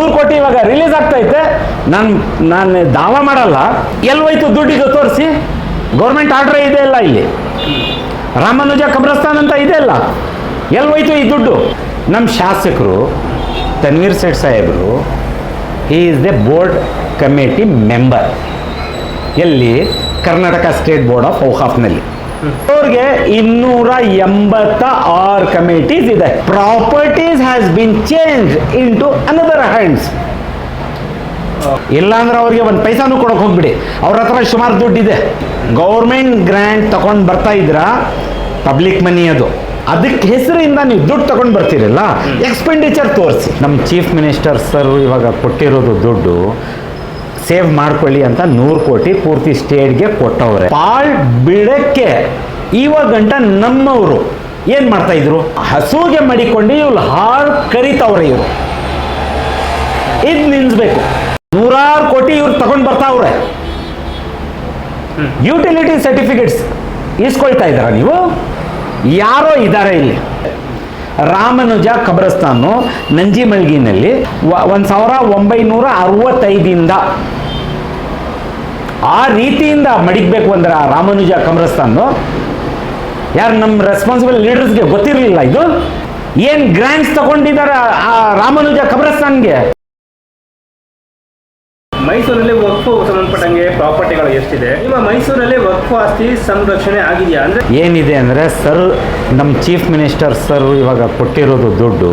ನೂರು ಕೋಟಿ ಇವಾಗ ರಿಲೀಸ್ ಆಗ್ತೈತೆ ನಾನು ನಾನು ದಾವ ಮಾಡಲ್ಲ. ಎಲ್ಲಿ ಹೋಯ್ತು ದುಡ್ಡಿದು ತೋರಿಸಿ? ಗೌರ್ಮೆಂಟ್ ಆರ್ಡ್ರೇ ಇದೆ ಇಲ್ಲ ಇಲ್ಲಿ. ರಾಮಾನುಜ ಕಬ್ರಸ್ತಾನ್ ಅಂತ ಇದೆ ಅಲ್ಲ ಹೋಯ್ತು ಈ ದುಡ್ಡು? ನಮ್ಮ ಶಾಸಕರು, ತನ್ವೀರ್ ಸೇಠ್ ಸಾಹೇಬರು ಈ is the board committee member ಎಲ್ಲಿ? ಕರ್ನಾಟಕ ಸ್ಟೇಟ್ ಬೋರ್ಡ್ ಆಫ್ ಔಕಾಫ್ನಲ್ಲಿ ಅವ್ರಿಗೆ ಇನ್ನೂರ ಎಂಬತ್ತ ಆರ್ ಕಮಿಟೀಸ್ ಇದೆ. Properties has been change into another hands ಇಲ್ಲಾಂದ್ರೆ ಅವ್ರಿಗೆ ಒಂದು ಪೈಸಾನು ಕೊಡೋಕೆ ಹೋಗ್ಬಿಡಿ. ಅವ್ರ ಹತ್ರ ಸುಮಾರು ದುಡ್ಡಿದೆ. ಗೌರ್ಮೆಂಟ್ ಗ್ರ್ಯಾಂಟ್ ತಗೊಂಡು ಬರ್ತಾ ಇದ್ರ ಪಬ್ಲಿಕ್ ಮನಿ ಅದು. ಅದಕ್ಕೆ ಹೆಸರಿಂದ ನೀವು ದುಡ್ಡು ತಗೊಂಡು ಬರ್ತೀರಲ್ಲ ಎಕ್ಸ್ಪೆಂಡಿಚರ್ ತೋರಿಸಿ. ನಮ್ಮ ಚೀಫ್ ಮಿನಿಸ್ಟರ್ ಸರ್ ಇವಾಗ ಕೊಟ್ಟಿರೋದು ದುಡ್ಡು ಸೇವ್ ಮಾಡ್ಕೊಳ್ಳಿ ಅಂತ ನೂರು ಕೋಟಿ ಪೂರ್ತಿ ಸ್ಟೇಟ್ಗೆ ಕೊಟ್ಟವ್ರೆ. ಪಾಳ್ ಬಿಡಕ್ಕೆ ಇವಾಗ ಗಂಟ ನಮ್ಮವರು ಏನು ಮಾಡ್ತಾ ಇದ್ರು? ಹಸುಗೆ ಮಡಿಕೊಂಡು ಇವ್ರು ಹಾಳು ಕರಿತವ್ರೆ ಇವರು. ಇದು ನಿಲ್ಸ್ಬೇಕು. ನೂರಾರು ಕೋಟಿ ಇವ್ರು ತಗೊಂಡು ಬರ್ತಾವ್ರೆ. ಯುಟಿಲಿಟಿ ಸರ್ಟಿಫಿಕೇಟ್ಸ್ ಇಸ್ಕೊಳ್ತಾ ಇದ್ದಾರ ನೀವು? ಯಾರೋ ಇದ್ದಾರೆ ಇಲ್ಲಿ. ರಾಮನುಜ ಕಬ್ರಸ್ತಾನು ನಂಜಿಮಲ್ಗಿನಲ್ಲಿ ಒಂದು ಸಾವಿರ ಒಂಬೈನೂರ ಅರವತ್ತೈದಿಂದ ಆ ರೀತಿಯಿಂದ ಮಡಿಗಬೇಕು ಅಂದ್ರೆ ಆ ರಾಮನುಜ ಕಬ್ರಸ್ತಾನು ಯಾರು ನಮ್ಮ ರೆಸ್ಪಾನ್ಸಿಬಲ್ ಲೀಡರ್ಸ್ಗೆ ಗೊತ್ತಿರಲಿಲ್ಲ ಇದು? ಏನು ಗ್ರ್ಯಾಂಡ್ಸ್ ತಗೊಂಡಿದ್ದಾರೆ ಆ ರಾಮನುಜ ಕಬ್ರಸ್ತಾನ್ಗೆ ಮೈಸೂರಲ್ಲಿ ವಕ್ಫು ಸಂಬಂಧಪಟ್ಟಂಗೆ ಪ್ರಾಪರ್ಟಿಗಳು ಎಷ್ಟಿದೆ? ನಿಮ್ಮ ಮೈಸೂರಲ್ಲಿ ವಕ್ಫು ಆಸ್ತಿ ಸಂರಕ್ಷಣೆ ಆಗಿದೆಯಾ? ಅಂದ್ರೆ ಏನಿದೆ ಅಂದರೆ ಸರ್ ನಮ್ಮ ಚೀಫ್ ಮಿನಿಸ್ಟರ್ ಸರ್ ಇವಾಗ ಕೊಟ್ಟಿರೋದು ದುಡ್ಡು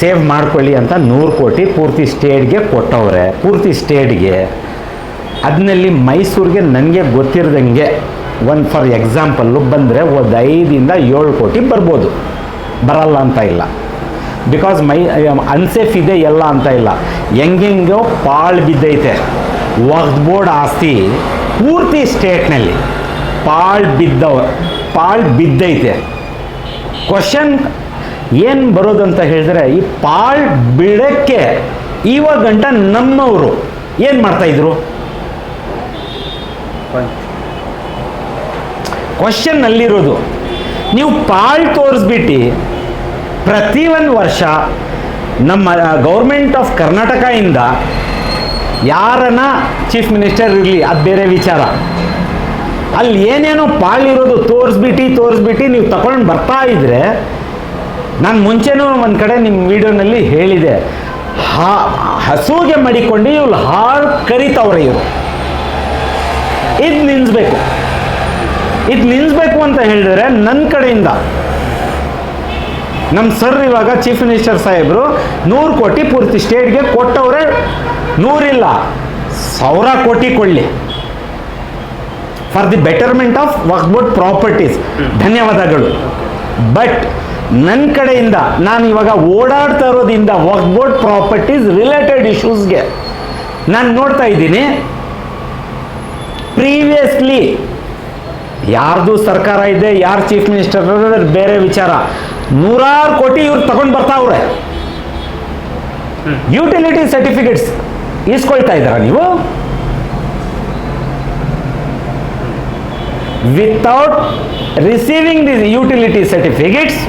ಸೇವ್ ಮಾಡ್ಕೊಳ್ಳಿ ಅಂತ ನೂರು ಕೋಟಿ ಪೂರ್ತಿ ಸ್ಟೇಟ್ಗೆ ಕೊಟ್ಟವ್ರೆ. ಪೂರ್ತಿ ಸ್ಟೇಟ್ಗೆ ಅದನ್ನಲ್ಲಿ ಮೈಸೂರಿಗೆ ನನಗೆ ಗೊತ್ತಿರದಂಗೆ ಒಂದು ಫಾರ್ ಎಕ್ಸಾಂಪಲ್ಲು ಬಂದರೆ ಒಂದು ಐದಿಂದ ಏಳು ಕೋಟಿ ಬರ್ಬೋದು. ಬರಲ್ಲ ಅಂತ ಇಲ್ಲ. ಬಿಕಾಸ್ ಮೈ ಅನ್ಸೇಫ್ ಇದೆ, ಎಲ್ಲ ಅಂತ ಇಲ್ಲ. ಹೆಂಗೆಂಗೋ ಪಾಳು ಬಿದ್ದೈತೆ. ವಕ್ಫ್ ಬೋರ್ಡ್ ಆಸ್ತಿ ಪೂರ್ತಿ ಸ್ಟೇಟ್ನಲ್ಲಿ ಪಾಳು ಬಿದ್ದವ, ಪಾಳು ಬಿದ್ದೈತೆ. ಕ್ವಶನ್ ಏನು ಬರೋದಂತ ಹೇಳಿದ್ರೆ, ಈ ಪಾಳು ಬಿಡೋಕ್ಕೆ ಇವಾಗ ಗಂಟ ನಮ್ಮವರು ಏನು ಮಾಡ್ತಾಯಿದ್ರು ಕ್ವಶನ್ ಅಲ್ಲಿರೋದು ನೀವು ಪಾಳ್ ತೋರಿಸ್ಬಿಟ್ಟು ಪ್ರತಿ ಒಂದು ವರ್ಷ ನಮ್ಮ ಗೌರ್ಮೆಂಟ್ ಆಫ್ ಕರ್ನಾಟಕ ಇಂದ ಯಾರನ್ನ ಚೀಫ್ ಮಿನಿಸ್ಟರ್ ಇರಲಿ, ಅದು ಬೇರೆ ವಿಚಾರ. ಅಲ್ಲಿ ಏನೇನೋ ಪಾಳಿರೋದು ತೋರಿಸ್ಬಿಟ್ಟು ತೋರಿಸ್ಬಿಟ್ಟು ನೀವು ತಗೊಂಡು ಬರ್ತಾ ಇದ್ರೆ, ನಾನು ಮುಂಚೆನೂ ಒಂದು ಕಡೆ ನಿಮ್ಮ ವಿಡಿಯೋನಲ್ಲಿ ಹೇಳಿದೆ. ಹಾ, ಹಸುಗೆ ಮಡಿಕೊಂಡು ಇವ್ರು ಹಾಳು ಕರಿತವ್ರೆ ಇವರು. ಇದು ನಿಲ್ಲಿಸ್ಬೇಕು ಇದು ನಿಲ್ಲಿಸ್ಬೇಕು ಅಂತ ಹೇಳಿದ್ರೆ ನನ್ನ ಕಡೆಯಿಂದ ನಮ್ಮ ಸರ್ ಇವಾಗ ಚೀಫ್ ಮಿನಿಸ್ಟರ್ ಸಾಹೇಬರು ನೂರು ಕೋಟಿ ಪೂರ್ತಿ ಸ್ಟೇಟ್ಗೆ ಕೊಟ್ಟವ್ರೆ ನೂರಿಲ್ಲ ಸಾವಿರ ಕೋಟಿ ಕೊಡಲಿ. For the betterment of Waqf board properties ಧನ್ಯವಾದಗಳು. ಬಟ್ ನನ್ನ ಕಡೆಯಿಂದ ನಾನು ಇವಾಗ ಓಡಾಡ್ತಾ ಇರೋದ್ರಿಂದ ವಕ್ಫ್ ಬೋರ್ಡ್ ಪ್ರಾಪರ್ಟೀಸ್ ರಿಲೇಟೆಡ್ ಇಶ್ಯೂಸ್ಗೆ ನಾನು ನೋಡ್ತಾ ಇದ್ದೀನಿ. ಪ್ರೀವಿಯಸ್ಲಿ ಯಾರ್ದು ಸರ್ಕಾರ ಇದೆ ಯಾರು ಚೀಫ್ ಮಿನಿಸ್ಟರ್ ಬೇರೆ ವಿಚಾರ. ನೂರಾರು ಕೋಟಿ ಇವ್ರು ತಗೊಂಡು ಬರ್ತಾವ್ರೆ ಯುಟಿಲಿಟಿ ಸರ್ಟಿಫಿಕೇಟ್ಸ್ ಇಸ್ಕೊಳ್ತಾ ಇದ್ದೀರಾ ನೀವು? Without receiving this utility certificates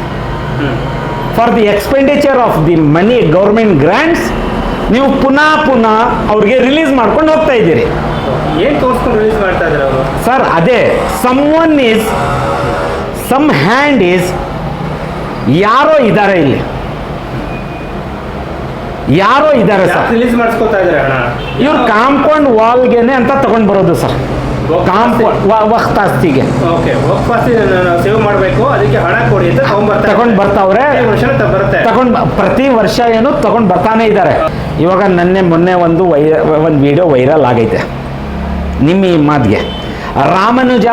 for the expenditure of the money government grants ನೀವು ಪುನಃ ಪುನಃ ಅವ್ರಿಗೆ ರಿಲೀಸ್ ಮಾಡ್ಕೊಂಡು ಹೋಗ್ತಾ ಇದ್ದೀರಿ. ಏನ್ ತೋರಿಸ್ಕೊಂಡು ರಿಲೀಸ್ ಮಾಡ್ತಾ ಇದ್ದಾರೆ ಅವರು? ಸರ್ ಅದೇ someone is some hand is ಯಾರೋ ಇದ್ದಾರೆ ಇಲ್ಲಿ. ಯಾರೋ ಇದ್ದಾರೆ ಸರ್ ರಿಲೀಸ್ ಮಾಡಿಸ್ಕೊತಾ ಇದ್ದಾರೆ ಹಣ ಇವ್ರು ಕಾಂಪೌಂಡ್ ವಾಲ್ಗೆನೆ ಅಂತ ತಗೊಂಡ್ ಬರೋದು ಸರ್ ಕಾಂಪೌಂಡ್ ವಕ್ತ್ ಆಸ್ತಿಗೆ ಓಕೆ ನಾವು ಸೇವ್ ಮಾಡಬೇಕು. ಅದಕ್ಕೆ ಹಣ ಕೊಡಿ ಅಂತ ತಗೊಂಡ್ಬರ್ತಾರೆ ತಗೊಂಡ್ ಬರ್ತಾವ್ರೆ. ಪ್ರತಿ ವರ್ಷ ಬರುತ್ತೆ. ತಗೊಂಡ್ ಪ್ರತಿ ವರ್ಷ ಏನು ತಗೊಂಡ್ ಬರ್ತಾನೆ ಇದ್ದಾರೆ. ಇವಾಗ ನನ್ನೆ ಮೊನ್ನೆ ಒಂದು ವೈ ಒಂದು ವಿಡಿಯೋ ವೈರಲ್ ಆಗೈತೆ. ನಿಮ್ಮ ಈ ಮಾತಿಗೆ, ರಾಮನುಜ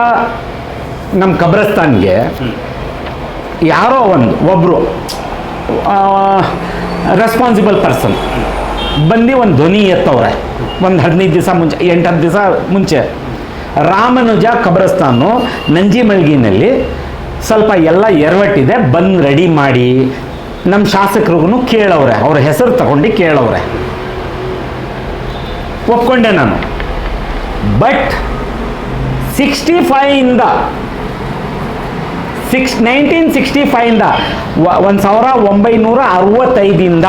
ನಮ್ಮ ಕಬ್ರಸ್ತಾನ್ಗೆ ಯಾರೋ ಒಂದು ಒಬ್ಬರು ರೆಸ್ಪಾನ್ಸಿಬಲ್ ಪರ್ಸನ್ ಬಂದು ಒಂದು ಧ್ವನಿ ಎತ್ತವ್ರೆ. ಒಂದು ಹದಿನೈದು ದಿವಸ ಮುಂಚೆ ಎಂಟು ಹತ್ತು ದಿವಸ ಮುಂಚೆ. ರಾಮನುಜ ಕಬ್ರಸ್ತಾನು ನಂಜಿಮಳ್ಗಿನಲ್ಲಿ ಸ್ವಲ್ಪ ಎಲ್ಲ ಎರವಟ್ಟಿದೆ, ಬಂದು ರೆಡಿ ಮಾಡಿ ನಮ್ಮ ಶಾಸಕರಿಗೂ ಕೇಳವ್ರೆ. ಅವ್ರ ಹೆಸರು ತಗೊಂಡು ಕೇಳವ್ರೆ. ಒಪ್ಕೊಂಡೆ ನಾನು. ಬಟ್ ಸಿಕ್ಸ್ಟಿ ಫೈವಿಂದ ಸಿಕ್ಸ್ ನೈನ್ಟೀನ್ ಸಿಕ್ಸ್ಟಿ ಫೈಯಿಂದ ಒಂದು ಸಾವಿರ ಒಂಬೈನೂರ ಅರವತ್ತೈದಿಂದ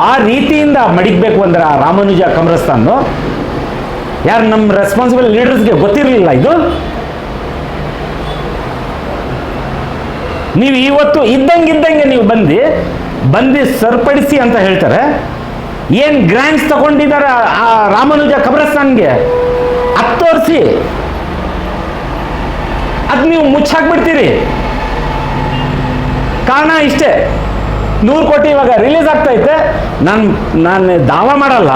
ಆ ರೀತಿಯಿಂದ ಮಡಿಗಬೇಕು ಅಂದ್ರೆ ಆ ರಾಮಾನುಜ ಕಮ್ರಸ್ತಾನು ಯಾರು ನಮ್ಮ ರೆಸ್ಪಾನ್ಸಿಬಲ್ ಲೀಡರ್ಸ್ಗೆ ಗೊತ್ತಿರಲಿಲ್ಲ ಇದು? ನೀವು ಇವತ್ತು ಇದ್ದಂಗಿದ್ದಂಗೆ ನೀವು ಬಂದು ಬಂದು ಸರಿಪಡಿಸಿ ಅಂತ ಹೇಳ್ತಾರೆ. ಏನು ಗ್ರ್ಯಾಂಡ್ಸ್ ತಗೊಂಡಿದ್ದಾರೆ ಆ- ರಾಮಾನುಜ ಕಬ್ರಸ್ತಾನ್ಗೆ ಅದು ತೋರಿಸಿ. ಅದು ನೀವು ಮುಚ್ಚಾಕ್ಬಿಡ್ತೀರಿ. ಕಾರಣ ಇಷ್ಟೇ. ನೂರು ಕೋಟಿ ಇವಾಗ ರಿಲೀಸ್ ಆಗ್ತೈತೆ. ನಾನು ನಾನು ದಾವ ಮಾಡಲ್ಲ.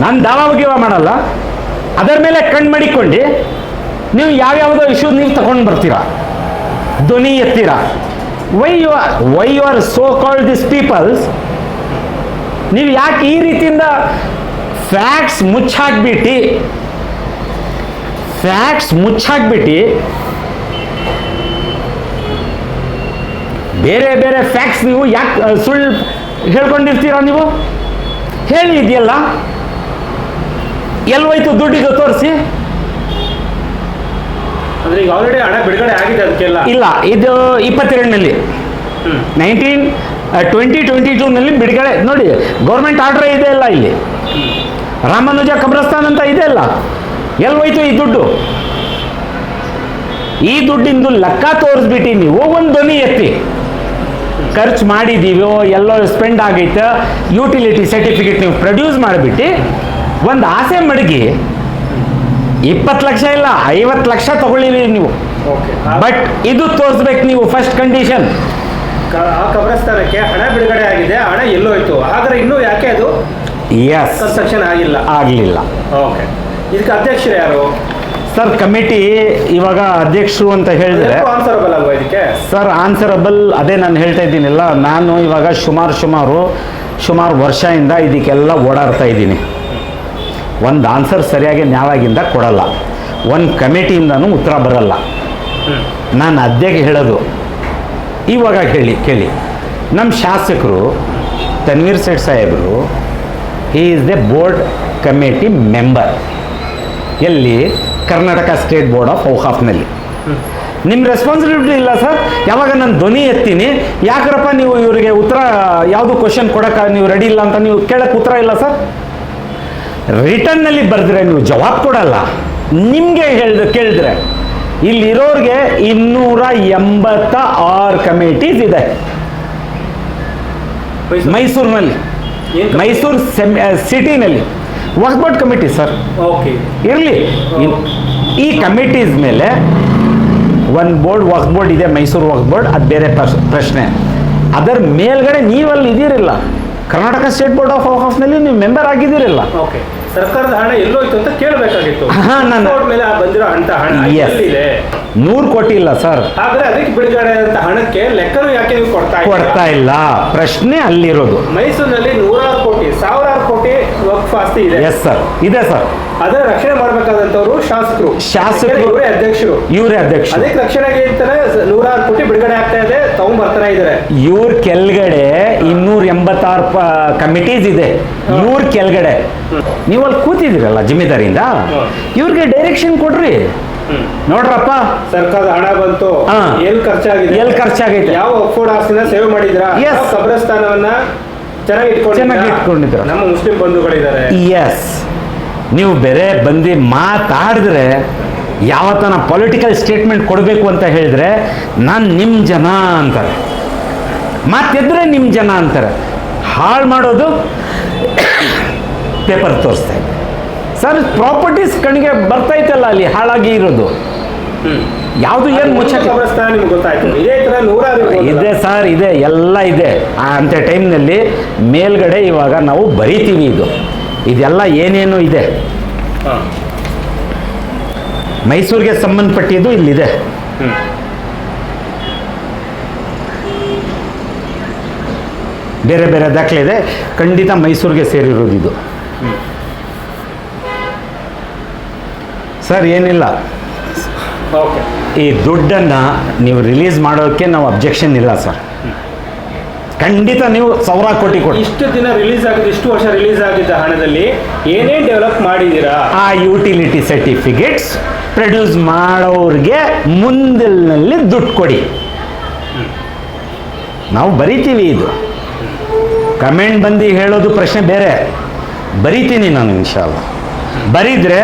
ನಾನು ದಾವ ಗೀವ ಮಾಡಲ್ಲ. ಅದರ ಮೇಲೆ ಕಣ್ಣು ಮಡಿಕೊಂಡು ನೀವು ಯಾವ್ಯಾವುದೋ ಇಶ್ಯೂ ನೀವು ತಗೊಂಡು ಬರ್ತೀರಾ? ಧ್ವನಿ ಎತ್ತೀರಾ? Why you why you are so called this peoples ನೀವು ಯಾಕೆ ಈ ರೀತಿಯಿಂದ ಫ್ಯಾಕ್ಟ್ಸ್ ಮುಚ್ಚಾಕ್ಬಿಟ್ಟು? ಫ್ಯಾಕ್ಟ್ಸ್ ಮುಚ್ಚಾಕ್ಬಿಟ್ಟು? ಬೇರೆ ಬೇರೆ ಫ್ಯಾಕ್ಟ್ಸ್ ನೀವು ಯಾಕೆ ಸುಳ್ಳು ಹೇಳ್ಕೊಂಡಿರ್ತೀರಾ ನೀವು? ಹೇಳಿ ಇದೆಯಲ್ಲ ಹೋಯ್ತು ದುಡ್ಡಿದು ತೋರಿಸಿ? ಅಂದ್ರೆ ಈಗ ಆಲ್ರೆಡಿ ಹಣ ಬಿಡುಗಡೆ ಆಗಿದೆ ಅದಕ್ಕೆಲ್ಲ. ಇಲ್ಲ ಇದು ಇಪ್ಪತ್ತೆರಡನಲ್ಲಿ. ನೈನ್ಟೀನ್ ಟ್ವೆಂಟಿ ಟ್ವೆಂಟಿ ಟೂನಲ್ಲಿ ಬಿಡುಗಡೆ. ನೋಡಿ ಗೌರ್ಮೆಂಟ್ ಆರ್ಡ್ರ್ ಇದೆ ಅಲ್ಲ ಇಲ್ಲಿ. ರಾಮಾನುಜ ಕಬ್ರಸ್ತಾನ್ ಅಂತ ಇದೆ ಅಲ್ಲ. ಎಲ್ಲಿ ಹೋಯ್ತು ಈ ದುಡ್ಡು? ಈ ದುಡ್ಡಿಂದು ಲೆಕ್ಕ ತೋರಿಸ್ಬಿಟ್ಟಿ ನೀವು ಒಂದು ಧ್ವನಿ ಎತ್ತಿ. ಖರ್ಚು ಮಾಡಿದ್ದೀವೋ ಎಲ್ಲೋ ಸ್ಪೆಂಡ್ ಆಗೈತೆ ಯುಟಿಲಿಟಿ ಸರ್ಟಿಫಿಕೇಟ್ ನೀವು ಪ್ರೊಡ್ಯೂಸ್ ಮಾಡಿಬಿಟ್ಟು ಒಂದು ಆಸೆ ಮಡಗಿ ಇಪ್ಪತ್ತು ಲಕ್ಷ ಇಲ್ಲ ಐವತ್ತು ಲಕ್ಷ ತಗೊಳ್ಳಿರಿ ನೀವು. ಓಕೆ ಬಟ್ ಇದು ತೋರಿಸ್ಬೇಕು ನೀವು ಫಸ್ಟ್ ಕಂಡೀಷನ್ ಆ ಕಬ್ರಸ್ಥಾನಕ್ಕೆ ಹಣ ಬಿಡುಗಡೆ ಆಗಿದೆ ಹಣ ಎಲ್ಲೋಯ್ತು. ಆದ್ರೆ ಇನ್ನೂ ಯಾಕೆ ಅದು ಎಸ್ ಕನ್ಸ್ಟ್ರಕ್ಷನ್ ಆಗಿಲ್ಲ? ಆಗಲಿಲ್ಲ. ಓಕೆ ಇದಕ್ಕೆ ಅಧ್ಯಕ್ಷರು ಯಾರು? ಸರ್ ಕಮಿಟಿ ಇವಾಗ ಅಧ್ಯಕ್ಷರು ಅಂತ ಹೇಳಿದ್ರೆ ಆನ್ಸರಬಲ್ ಅಲ್ವಾ ಇದಕ್ಕೆ? ಸರ್ ಆನ್ಸರಬಲ್ ಅದೇ ನಾನು ಹೇಳ್ತಾ ಇದ್ದೀನಿಲ್ಲ. ನಾನು ಇವಾಗ ಸುಮಾರು ಸುಮಾರು ಸುಮಾರು ವರ್ಷದಿಂದ ಇದಕ್ಕೆಲ್ಲ ಓಡಾಡ್ತಾ ಇದ್ದೀನಿ. ಒಂದು ಆನ್ಸರ್ ಸರಿಯಾಗಿ ನ್ಯಾಯವಾಗಿಂದ ಕೊಡಲ್ಲ. ಒಂದು ಕಮಿಟಿಯಿಂದನೂ ಉತ್ತರ ಬರಲ್ಲ. ನಾನು ಅಧ್ಯಕ್ಷ ಹೇಳೋದು? ಇವಾಗ ಹೇಳಿ ಕೇಳಿ. ನಮ್ಮ ಶಾಸಕರು, ತನ್ವೀರ್ ಸೇಠ್ ಸಾಹೇಬರು ಈ is the board committee member ಎಲ್ಲಿ? ಕರ್ನಾಟಕ ಸ್ಟೇಟ್ ಬೋರ್ಡ್ ಆಫ್ ಔಹಾಫ್ನಲ್ಲಿ ನಿಮ್ಮ ರೆಸ್ಪಾನ್ಸಿಬಿಲಿಟಿ ಇಲ್ಲ ಸರ್. ಯಾವಾಗ ನಾನು ಧ್ವನಿ ಎತ್ತೀನಿ? ಯಾಕ್ರಪ್ಪ ನೀವು ಇವರಿಗೆ ಉತ್ತರ, ಯಾವುದು ಕ್ವಶನ್ ಕೊಡೋಕ್ಕೆ ನೀವು ರೆಡಿ ಇಲ್ಲ ಅಂತ ನೀವು ಕೇಳಕ್ಕೆ ಉತ್ತರ ಇಲ್ಲ ಸರ್? ರಿಟರ್ನ್ನಲ್ಲಿ ಬರೆದ್ರೆ, ನೀವು ಜವಾಬ್ ಕೊಡಲ್ಲ. ನಿಮಗೆ ಹೇಳಿದ್ರೆ ಕೇಳಿದ್ರೆ. ಇಲ್ಲಿರೋರಿಗೆ ಇನ್ನೂರ ಎಂಬತ್ತ ಆರು ಕಮಿಟೀಸ್ ಇದೆ. ಮೈಸೂರಿನಲ್ಲಿ. ಮೈಸೂರು ಸಿಟಿನಲ್ಲಿ ಬೋರ್ಡ್ ಕಮಿಟಿ ಸರ್ ಓಕೆ. ಇರಲಿ. ಈ ಕಮಿಟೀಸ್ ಮೇಲೆ ಒಂದು ಬೋರ್ಡ್ ವರ್ಕ್ ಬೋರ್ಡ್ ಇದೆ ಮೈಸೂರು ವರ್ಕ್ ಬೋರ್ಡ್ ಅದು ಬೇರೆ ಪ್ರಶ್- ಪ್ರಶ್ನೆ. ಅದರ ಮೇಲ್ಗಡೆ ನೀವಲ್ಲಿ ಇದ್ದೀರಿಲ್ಲ. ಕರ್ನಾಟಕ ಸ್ಟೇಟ್ ಬೋರ್ಡ್ ಆಫ್ ಆಫ್ನಲ್ಲಿ ನೀವು ಮೆಂಬರ್ ಆಗಿದ್ದೀರಿಲ್ಲ. ಓಕೆ. ಸರ್ಕಾರದ ಹಣ ಎಲ್ಲೋಯ್ತು ಅಂತ ಕೇಳಬೇಕಾಗಿತ್ತು. ಹಾ, ನಾನು- ಕೋರ್ಟ್ ಮೇಲೆ ಆ ಬಂದಿರೋ ಅಂತ ಹಣ Yes. ಎಲ್ಲಿದೆ? ನೂರು ಕೋಟಿ ಇಲ್ಲ ಸರ್. ಆದ್ರೆ ಅದಕ್ಕೆ ಬಿಡುಗಡೆ ಅಂತ ಹಣಕ್ಕೆ ಲೆಕ್ಕನೂ ಯಾಕೆ ನೀವು ಕೊಡ್ತಾ? ಕೊಡ್ತಾ ಇಲ್ಲ. ಪ್ರಶ್ನೆ ಅಲ್ಲಿರೋದು. ಮೈಸೂರಿನಲ್ಲಿ ನೂರಾರು ಕೋಟಿ ಸಾವಿರಾರು ಕೋಟಿ ವಕ್ಫ್ ಆಸ್ತಿ ಇದೆ. ಎಸ್ ಸರ್ ಇದೆ ಸರ್ ಅದನ್ನ ರಕ್ಷಣೆ ಮಾಡ್ಬೇಕಾದಂತವ್ರು ಶಾಸಕರು. ಶಾಸಕರು. ಇವರೇ ಅಧ್ಯಕ್ಷರು. ಇವರೇ ಅಧ್ಯಕ್ಷ ಅದಕ್ಕೆ ರಕ್ಷಣೆಗೆ ಅಂತಾನೆ ನೂರಾರು ಕೋಟಿ ಬಿಡುಗಡೆ ಆಗ್ತಾ ಇದೆ. ತಗೊಂಡ್ ಬರ್ತಾನೆ ಇದಾರೆ. ಇವ್ರ ಕೆಳಗಡೆ ಇನ್ನೂರ ಎಂಬತ್ತಾರು ಕಮಿಟೀಸ್ ಇದೆ. ಇವ್ರ ಕೆಳಗಡೆ ನೀವು ಅಲ್ಲಿ ಕೂತಿದ್ದೀರಲ್ಲ ಜಮೀದಾರಿಯಿಂದ? ಹ್ಮ್. ಇವ್ರಿಗೆ ಡೈರೆಕ್ಷನ್ ಕೊಡ್ರಿ. ನೋಡ್ರಪ್ಪ. ಸರ್ಕಾರದ ಹಣ ಬಂತು. ಎಲ್ ಖರ್ಚಾಗಿದೆ? ಎಲ್ ಖರ್ಚಾಗೈತೆ? ಯಾವ ಒಕ್ಫೋರ್ಡ್ ಆಸ್ತಿನ ಸೇವೆ ಮಾಡಿದ್ರ? ಎಸ್ ಕಬ್ರಸ್ತಾನವನ್ನ ಕಬ್ರಸ್ಥಾನವನ್ನ ಚೆನ್ನಾಗಿ? ಚೆನ್ನಾಗಿ ಇಟ್ಕೊಂಡಿದ್ದೀರಾ? ನಮ್ಮ ಮುಸ್ಲಿಂ ಬಂಧುಗಳಿದ್ದಾರೆ. ಎಸ್ ನೀವು ಬೇರೆ ಬಂದು ಮಾತಾಡಿದ್ರೆ ಯಾವತ್ತನ ಪೊಲಿಟಿಕಲ್ ಸ್ಟೇಟ್ಮೆಂಟ್ ಕೊಡಬೇಕು ಅಂತ ಹೇಳಿದ್ರೆ ನಾನು ನಿಮ್ಮ ಜನ ಅಂತಾರೆ. ಮಾತೆದ್ರೆ ನಿಮ್ಮ ಜನ ಅಂತಾರೆ. ಹಾಳು ಮಾಡೋದು ಪೇಪರ್ ತೋರಿಸ್ತಾ ಇದೆ. ಸರ್ ಪ್ರಾಪರ್ಟೀಸ್ ಕಣ್ಣಿಗೆ ಬರ್ತೈತಲ್ಲ ಅಲ್ಲಿ ಹಾಳಾಗಿ ಇರೋದು. ಯಾವುದು ಏನು ಮುಚ್ಚಕ್ಕೆ ಇದೇ ಸರ್ ಇದೆ ಎಲ್ಲ ಇದೆ. ಆ ಅಂಥ ಟೈಮ್ನಲ್ಲಿ ಮೇಲ್ಗಡೆ ಇವಾಗ ನಾವು ಬರಿತೀವಿ ಇದು. ಇದೆಲ್ಲ ಏನೇನು ಇದೆ? ಹಾ. ಮೈಸೂರಿಗೆ ಸಂಬಂಧಪಟ್ಟಿದ್ದು ಇಲ್ಲಿದೆ. ಬೇರೆ ಬೇರೆ ದಾಖಲೆ ಇದೆ ಖಂಡಿತ ಮೈಸೂರಿಗೆ ಸೇರಿರೋದು ಇದು. ಸರ್ ಏನಿಲ್ಲ. ಓಕೆ. ಈ ದುಡ್ಡನ್ನು ನೀವು ರಿಲೀಸ್ ಮಾಡೋಕ್ಕೆ ನಾವು ಅಬ್ಜೆಕ್ಷನ್ ಇಲ್ಲ ಸರ್. ಖಂಡಿತ ನೀವು ಸಾವಿರ ಕೋಟಿ ಕೊಡಿ. ಇಷ್ಟು ದಿನ ರಿಲೀಸ್ ಆಗಿದೆ ಇಷ್ಟು ವರ್ಷ ರಿಲೀಸ್ ಆಗಿದ್ದ ಹಣದಲ್ಲಿ ಏನೇ ಡೆವಲಪ್ ಮಾಡಿದ್ದೀರಾ? ಆ ಯುಟಿಲಿಟಿ ಸರ್ಟಿಫಿಕೇಟ್ಸ್ ಪ್ರೊಡ್ಯೂಸ್ ಮಾಡೋರಿಗೆ ಮುಂದಿಲ್ನಲ್ಲಿ ದುಡ್ಡು ಕೊಡಿ. ನಾವು ಬರಿತೀವಿ ಇದು. ಕಮೆಂಟ್ ಬಂದು ಹೇಳೋದು ಪ್ರಶ್ನೆ ಬೇರೆ. ಬರಿತೀನಿ ನಾನು ಇನ್ಶಾಲ್ಲ ಬರಿದ್ರೆ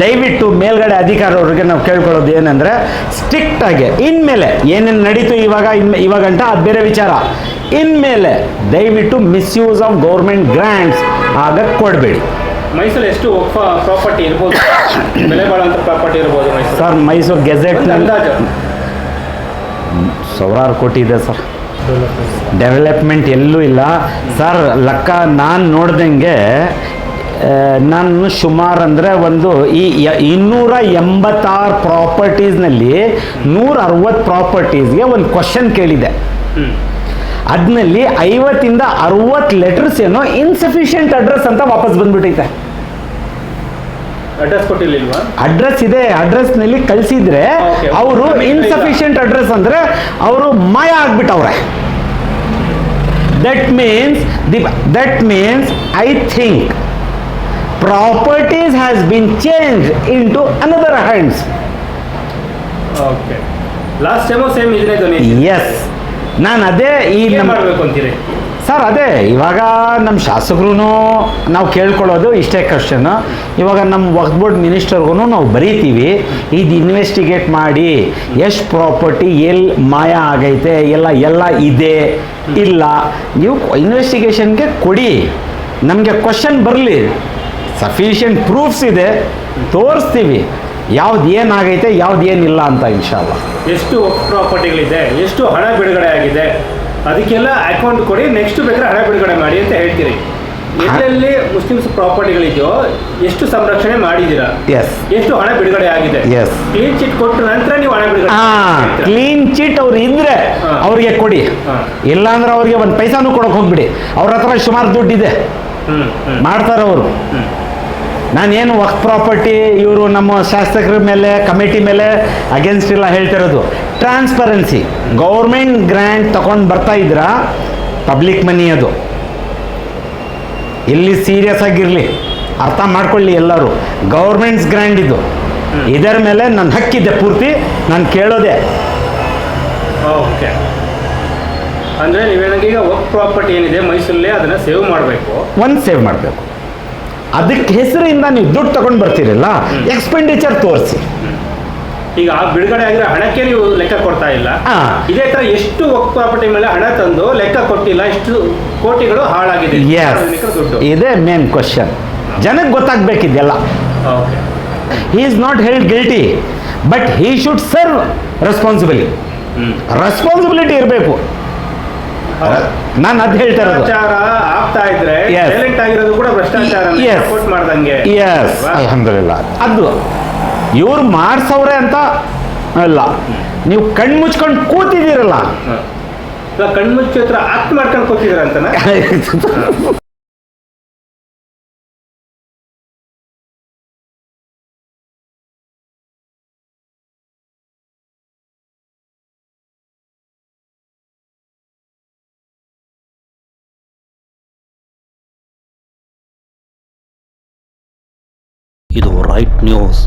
ದಯವಿಟ್ಟು ಮೇಲ್ಗಡೆ ಅಧಿಕಾರವ್ರಿಗೆ ನಾವು ಕೇಳ್ಕೊಳ್ಳೋದು ಏನಂದರೆ ಸ್ಟ್ರಿಕ್ಟಾಗಿ ಇನ್ಮೇಲೆ ಏನೇನು ನಡೀತು ಇವಾಗ ಇನ್ ಇವಾಗಂಟ ಅದು ಬೇರೆ ವಿಚಾರ. ಇನ್ಮೇಲೆ ದಯವಿಟ್ಟು ಮಿಸ್ಯೂಸ್ ಆಫ್ ಗೌರ್ಮೆಂಟ್ ಗ್ರ್ಯಾಂಟ್ಸ್ ಆಗ ಕೊಡಬೇಡಿ. ಮೈಸೂರು ಎಷ್ಟು ಪ್ರಾಪರ್ಟಿ ಇರ್ಬೋದು? ಬೆಲೆ ಬಾಳುವಂಥ ಪ್ರಾಪರ್ಟಿ ಇರ್ಬೋದು ಮೈಸೂರು ಸರ್ ಮೈಸೂರು ಗೆಜೆಟ್ ಗೆಜೆಟ್ನಲ್ಲಿ ಅಂದಾಜು. ಸಾವಿರಾರು ಕೋಟಿ ಇದೆ ಸರ್. ಡೆವಲಪ್ಮೆಂಟ್ ಎಲ್ಲೂ ಇಲ್ಲ. ಸರ್ ಲೆಕ್ಕ ನಾನು ನೋಡ್ದಂಗೆ ನಾನು ಸುಮಾರು ಅಂದರೆ ಒಂದು ಈ ಇನ್ನೂರ ಎಂಬತ್ತಾರು ಪ್ರಾಪರ್ಟೀಸ್ನಲ್ಲಿ ನೂರ ಅರವತ್ತು ಪ್ರಾಪರ್ಟೀಸ್ಗೆ ಒಂದು ಕ್ವಶನ್ ಕೇಳಿದೆ. ಅದ್ನಲ್ಲಿ ಐವತ್ತಿಂದ ಅರವತ್ತು ಲೆಟರ್ಸ್ ಏನೋ ಇನ್ಸಫಿಷಿಯೆಂಟ್ ಅಡ್ರೆಸ್ ಅಂತ ವಾಪಸ್ ಬಂದ್ಬಿಟ್ಟೈತೆ ಅಡ್ರೆಸ್ ಕೊಟ್ಟಿರ್ಲಿಲ್ವಾ? ಅಡ್ರೆಸ್ ಇದೆ ಅಡ್ರೆಸ್ನಲ್ಲಿ ಕಳಿಸಿದ್ರೆ ಅವರು ಇನ್ಸಫಿಷಿಯಂಟ್ ಅಡ್ರೆಸ್ ಅಂದ್ರೆ ಅವರು ಮಾಯ ಆಗ್ಬಿಟ್ಟವ್ರೆ. That means the that means I think properties has been change into another hands okay last time same ಇದ್ರೆ ಎಸ್ ನಾನು ಅದೇ ಈ ಮಾಡ್ಬೇಕು ಅಂತೀರಿ? ಸರ್, ಅದೇ, ಇವಾಗ ನಮ್ಮ ಶಾಸಕರು ನಾವು ಕೇಳ್ಕೊಳ್ಳೋದು ಇಷ್ಟೇ ಕ್ವಶನ್ ಇವಾಗ ನಮ್ಮ ವಕ್ಫ್ ಬೋರ್ಡ್ ಮಿನಿಸ್ಟರ್ಗೂ ನಾವು ಬರೀತೀವಿ. ಇದು ಇನ್ವೆಸ್ಟಿಗೇಟ್ ಮಾಡಿ ಎಷ್ಟು ಪ್ರಾಪರ್ಟಿ ಎಲ್ಲಿ ಮಾಯ ಆಗೈತೆ, ಎಲ್ಲ ಎಲ್ಲ ಇದೆ, ಇಲ್ಲ. ನೀವು ಇನ್ವೆಸ್ಟಿಗೇಷನ್ಗೆ ಕೊಡಿ. ನಮಗೆ ಕ್ವಶನ್ ಬರಲಿ. ಸಫಿಷಿಯೆಂಟ್ ಪ್ರೂಫ್ಸ್ ಇದೆ. ತೋರಿಸ್ತೀವಿ. ಯಾವ್ದು ಏನಾಗೈತೆ ಯಾವ್ದು ಏನಿಲ್ಲ ಅಂತ ಇನ್ಶಾಲ್ಲ ಎಷ್ಟು ಪ್ರಾಪರ್ಟಿಗಳಿದೆ, ಎಷ್ಟು ಹಣ ಬಿಡುಗಡೆ ಆಗಿದೆ ಅದಕ್ಕೆಲ್ಲ ಅಕೌಂಟ್ ಕೊಡಿ ನೆಕ್ಸ್ಟ್ ಬೇಕಾದ್ರೆ ಹಣ ಬಿಡುಗಡೆ ಮಾಡಿ ಅಂತ ಹೇಳ್ತೀರಿ. ಎಲ್ಲೆಲ್ಲಿ ಮುಸ್ಲಿಮ್ಸ್ ಪ್ರಾಪರ್ಟಿಗಳಿದೆಯೋ ಎಷ್ಟು ಸಂರಕ್ಷಣೆ ಮಾಡಿದ್ದೀರಾ? ಎಸ್ ಎಷ್ಟು ಹಣ ಬಿಡುಗಡೆ ಆಗಿದೆ? ಎಸ್ ಕ್ಲೀನ್ ಚಿಟ್ ಕೊಟ್ಟ ನಂತರ ನೀವು ಹಣ ಬಿಡುಗಡೆ ಹಾ ಕ್ಲೀನ್ ಚಿಟ್ ಅವ್ರು ಇದ್ರೆ. ಅವ್ರಿಗೆ ಕೊಡಿ. ಇಲ್ಲಾಂದ್ರೆ ಅವ್ರಿಗೆ ಒಂದು ಪೈಸಾನು ಕೊಡಕ್ ಹೋಗ್ಬಿಡಿ. ಅವ್ರ ಹತ್ರ ಸುಮಾರು ದುಡ್ಡಿದೆ ಮಾಡ್ತಾರೆ ಅವರು. ನಾನೇನು ವಕ್ ಪ್ರಾಪರ್ಟಿ ಇವರು ನಮ್ಮ ಶಾಸಕರ ಮೇಲೆ ಕಮಿಟಿ ಮೇಲೆ ಅಗೇನ್ಸ್ಟ್ ಇಲ್ಲ ಹೇಳ್ತಿರೋದು. ಟ್ರಾನ್ಸ್ಪರೆನ್ಸಿ ಗೌರ್ಮೆಂಟ್ ಗ್ರ್ಯಾಂಟ್ ತಗೊಂಡು ಬರ್ತಾ ಇದ್ರ ಪಬ್ಲಿಕ್ ಮನಿ ಅದು. ಇಲ್ಲಿ ಸೀರಿಯಸ್ ಆಗಿರಲಿ. ಅರ್ಥ ಮಾಡ್ಕೊಳ್ಳಿ ಎಲ್ಲರೂ. ಗೌರ್ಮೆಂಟ್ಸ್ ಗ್ರ್ಯಾಂಡ್ ಇದು. ಇದರ ಮೇಲೆ ನನ್ನ ಹಕ್ಕಿದೆ ಪೂರ್ತಿ. ನಾನು ಕೇಳೋದೆ. ಓಕೆ ಅಂದರೆ ನೀವು ಈಗ ವರ್ಕ್ ಪ್ರಾಪರ್ಟಿ ಏನಿದೆ ಮೈಸೂರಲ್ಲಿ ಅದನ್ನು ಸೇವ್ ಮಾಡಬೇಕು. ಒಂದು ಸೇವ್ ಮಾಡಬೇಕು. ಅದಕ್ಕೆ ಹೆಸರಿಂದ ನೀವು ದುಡ್ಡು ತಗೊಂಡು ಬರ್ತೀರಲ್ಲ? ಎಕ್ಸ್ಪೆಂಡಿಚರ್ ತೋರಿಸಿ. ಈಗ ಆ ಬಿಡುಗಡೆ ಆಗಿರೋ ಹಣಕ್ಕೆ ನೀವು ಲೆಕ್ಕ ಕೊಡ್ತಾ ಇಲ್ಲ. ಹಾ. ಇದೇ ತರ ಎಷ್ಟು ವರ್ಕ್ ಪ್ರಾಪರ್ಟಿ ಮೇಲೆ ಹಣ ತಂದು ಲೆಕ್ಕ ಕೊಟ್ಟಿಲ್ಲ ಎಷ್ಟು ಕೋಟಿಗಳು ಹಾಳಾಗಿದೆ. ಇದೇ ಮೇನ್ ಕ್ವಶನ್ ಜನಕ್ಕೆ ಗೊತ್ತಾಗಬೇಕಿದೆಲ್ಲ okay he is not held guilty but he should serve responsibility responsibility ಇರಬೇಕು. ನಾನು ಅದು ಹೇಳ್ತಾ ಇರೋದು. ಭ್ರಷ್ಟಾಚಾರ ಆಗ್ತಾ ಇದ್ರೆ. ಸೈಲೆಂಟ್ ಆಗಿರೋದು ಕೂಡ ಭ್ರಷ್ಟಾಚಾರ. ಸಪೋರ್ಟ್ ಮಾಡ್ದಂಗೆ. ಎಸ್ ಅಲ್ವಾ? ಅಲ್ಹಮ್ದುಲಿಲ್ಲ ಅದು. ಇವ್ರು ಮಾಡ್ಸವ್ರೆ ಅಂತ ಅಲ್ಲ. ನೀವು ಕಣ್ಣು ಮುಚ್ಕೊಂಡು ಕೂತಿದ್ದೀರಲ್ಲ. ಕಣ್ಣು ಕಣ್ಮುಚ್ಚಿ ಹತ್ರ ಆಕ್ಟ್ ಮಾಡ್ಕೊಂಡು ಕೂತಿದ್ರ ಅಂತನ? ಇದು ರೈಟ್ ನ್ಯೂಸ್.